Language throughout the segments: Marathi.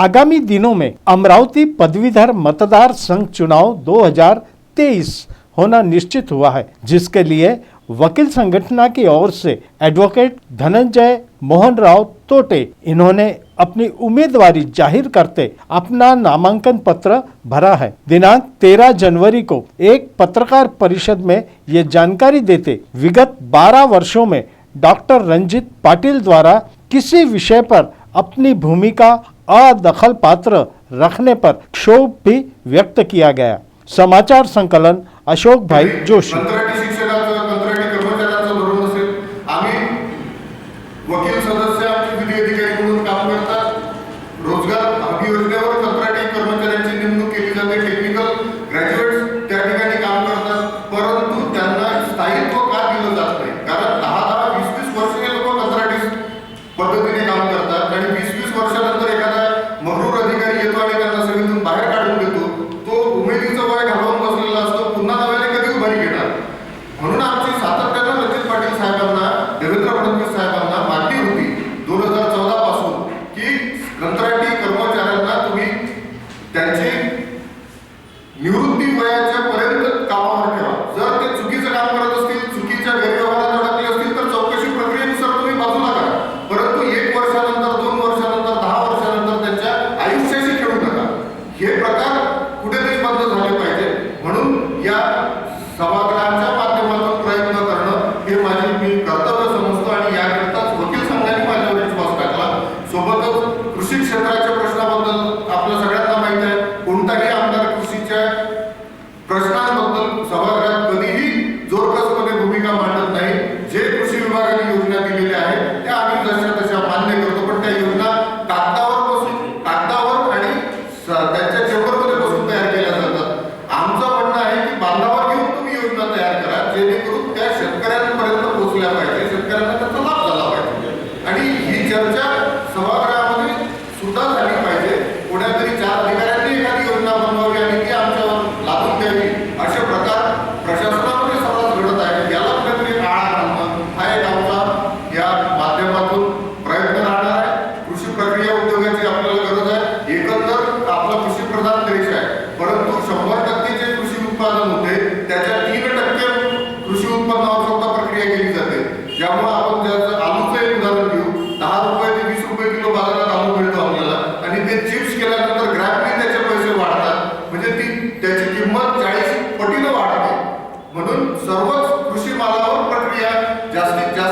आगामी दिनों में अमरावती पदवीधर मतदार संघ चुनाव 2023 होना निश्चित हुआ है, जिसके लिए वकील संगठना की ओर से एडवोकेट धनंजय मोहन राव तोटे इन्होंने अपनी उम्मीदवारी ज़ाहिर करते अपना नामांकन पत्र भरा है। दिनांक 13 जनवरी को एक पत्रकार परिषद में ये जानकारी देते विगत 12 वर्षों में डॉक्टर रंजित पाटिल द्वारा किसी विषय पर अपनी भूमिका अदखल पात्र रखने पर क्षोभ भी व्यक्त किया गया। समाचार संकलन अशोक भाई जोशी। पद्धतीने काम करतात. आणि वीस वीस वर्षानंतर Que para जेणेकरून त्या शेतकऱ्यांपर्यंत पोहोचल्या पाहिजे. शेतकऱ्यांना त्याचा लाभ झाला पाहिजे. आणि ही चर्चा सभागृहामध्ये सुद्धा झाली पाहिजे कोण्यातरी चार अधिकाऱ्यांनी एखादी योजना बनवावी आणि ती आमच्यावर लादून द्यावी असे प्रकार प्रशासनामध्ये सर्रास घडत आहे याला कुठेतरी आळा घालणं हा एक आमचा या माध्यमातून प्रयत्न राहणार आहे कृषी प्रक्रिया उद्योगाची आपल्याला गरज आहे एकंदर आपला कृषी प्रधान देश आहे परंतु शंभर टक्के जे कृषी उत्पादन होते त्याच्या तीन टक्के कृषी उत्पन्नावर फक्त प्रक्रिया केली आपण त्याचं आलूचं एक उदाहरण घेऊ. दहा रुपये ते वीस रुपये किलो बाजारात आलू मिळतो आपल्याला. आणि ते चिप्स केल्यानंतर ग्रॅमने त्याचे पैसे वाढतात. म्हणजे ती त्याची किंमत चाळीस पटीनं वाढते. म्हणून सर्वच कृषी मालावर प्रक्रिया जास्तीत जास्त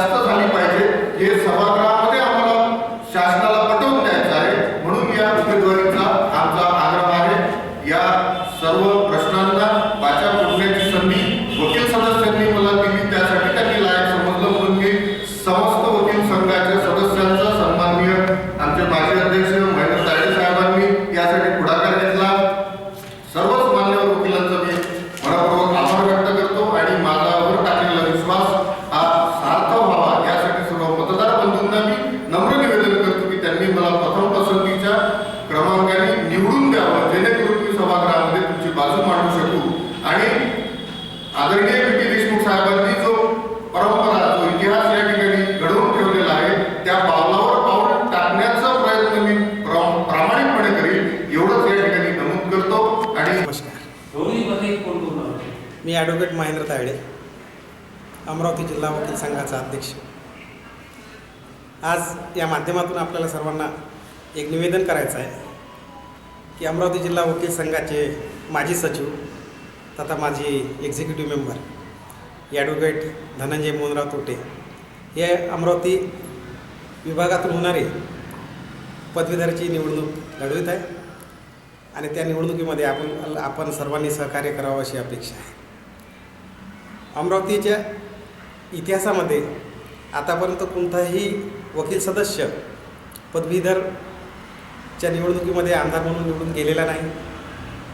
आदरणीय पी. टी देशमुख साहेबांनी जो परंपरा जो इतिहास या ठिकाणी घडवून ठेवलेला आहे त्या पावलावर पाऊल टाकण्याचा प्रयत्न मी प्रा- प्रामाणिकपणे करीन. एवढंच या ठिकाणी नमूद करतो आणि? मी ॲडव्होकेट महेंद्र तायडे अमरावती जिल्हा वकील संघाचा अध्यक्ष. आज या माध्यमातून आपल्याला सर्वांना एक निवेदन करायचं आहे की अमरावती जिल्हा वकील संघाचे माजी सचिव तथा माझी executive member advocate Dhananjay Mohanrao Tote. हे अमरावती विभागातून होणारी पदवीधरची निवडणूक लढवित आहे. आणि त्या निवडणुकीमध्ये आपण आपण सर्वांनी सहकार्य करावं अशी अपेक्षा आहे. अमरावतीच्या इतिहासामध्ये आतापर्यंत कोणताही वकील सदस्य पदवीधरच्या निवडणुकीमध्ये आमदार म्हणून निवडून गेलेला नाही.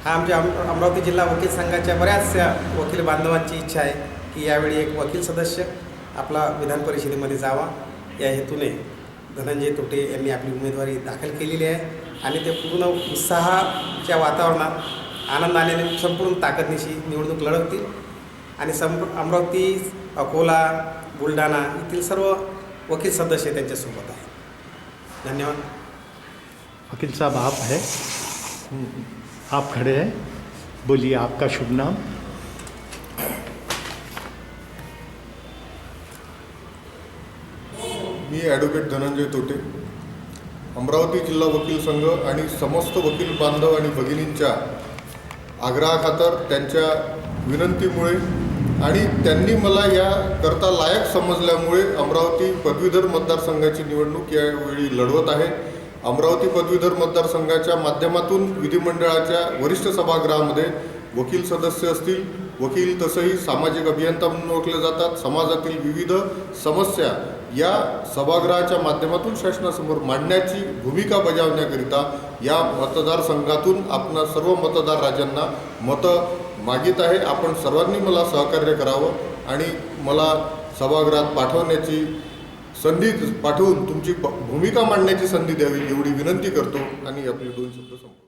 हा आमच्या अम अमरावती जिल्हा वकील संघाच्या बऱ्याचशा वकील बांधवांची इच्छा आहे की यावेळी एक वकील सदस्य आपला विधान परिषदेमध्ये जावा. या हेतूने धनंजय तोटे यांनी आपली उमेदवारी दाखल केलेली आहे आणि ते पूर्ण उत्साहाच्या वातावरणात आनंदाने संपूर्ण ताकदनिशी निवडणूक लढवतील. आणि संप अमरावती अकोला बुलढाणा येथील सर्व वकील सदस्य त्यांच्यासोबत आहे धन्यवाद. वकील साहब आप है? आप खड़े हैं। बोलिए आपका शुभ नाम। मी ॲडव्होकेट धनंजय तोटे। अमरावती जिल्हा वकील संघ आणि समस्त वकील बांधव आणि भगिनींच्या आग्रहाखातर त्यांच्या विनंतीमुळे आणि त्यांनी मला या करता लायक समजल्यामुळे अमरावती पदवीधर मतदारसंघाची निवडणूक यावेळी लढवत आहे. अमरावती पदवीधर मतदारसंघाच्या माध्यमातून विधिमंडळाच्या वरिष्ठ सभागृहामध्ये वकील सदस्य असतील. वकील तसंही सामाजिक अभियंता म्हणून ओळखले जातात. समाजातील विविध समस्या या सभागृहाच्या माध्यमातून शासनासमोर मांडण्याची भूमिका बजावण्याकरिता या मतदारसंघातून आपणा सर्व मतदार राजांना मतं मागित आहे. आपण सर्वांनी मला सहकार्य करावं आणि मला सभागृहात पाठवण्याची संधी पाठवून तुमची भूमिका मांडण्याची संधी द्यावी एवढी विनंती करतो आणि आपली दोन शब्द संपवतो.